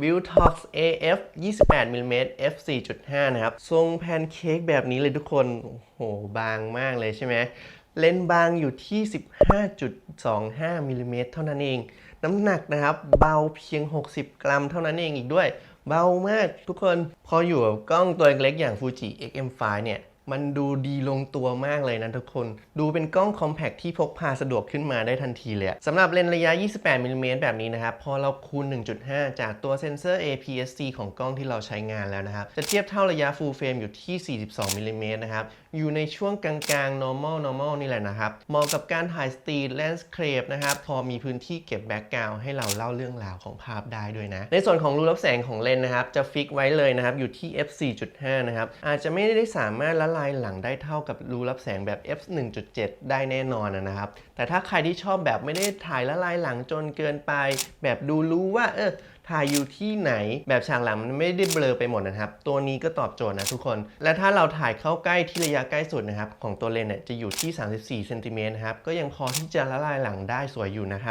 Viltox AF 28 mm f 4.5 นะครับ ทรงแพนเค้กแบบนี้เลยทุกคน โอ้โห บางมากเลยใช่ไหม เลนส์บางอยู่ที่ 15.25มิลลิเมตรเท่านั้นเอง น้ำหนักนะครับ เบาเพียง 60 กรัมเท่านั้นเองอีกด้วย เบามากทุกคน พออยู่กับกล้องตัวเล็กอย่าง Fuji XM5 เนี่ย มันดูดีลงตัวมากเลยนะทุกคน ดูเป็นกล้องคอมแพคที่พกพาสะดวกขึ้นมาได้ทันทีเลยอะสำหรับเลนส์ระยะ 28มิลลิเมตรแบบนี้นะครับ พอเราคูณ 1.5 จากตัวเซนเซอร์ APS-C ของกล้องที่เราใช้งานแล้วนะครับ จะเทียบเท่าระยะ full frame อยู่ที่ 42มิลลิเมตรนะครับ อยู่ในช่วงกลางๆ normal normal นี่แหละนะครับ เหมาะกับการถ่าย street landscape นะครับ พอมีพื้นที่เก็บแบ็กกราวด์ให้เราเล่าเรื่องราวของภาพได้ด้วยนะ ในส่วนของรูรับแสงของเลนส์นะครับ จะฟิกไว้เลยนะครับ อยู่ที่ f 4.5 นะครับ อาจจะไม่ได้สามารถละลายหลังได้เท่ากับรูรับแสงแบบ f 1.7 ได้แน่นอนนะครับ แต่ถ้าใครที่ชอบแบบไม่ได้ถ่ายละลายหลังจนเกินไป แบบดูรู้ว่าเออถ่ายอยู่ที่ไหนแบบฉากหลังมันไม่ได้เบลอไปหมดนะครับ ตัวนี้ก็ตอบโจทย์นะทุกคน และถ้าเราถ่ายเข้าใกล้ที่ระยะใกล้สุดนะครับ ของตัวเลนเนี่ยจะอยู่ที่ 34เซนติเมตรครับก็ยังพอที่จะละลายหลังได้สวยอยู่นะครับ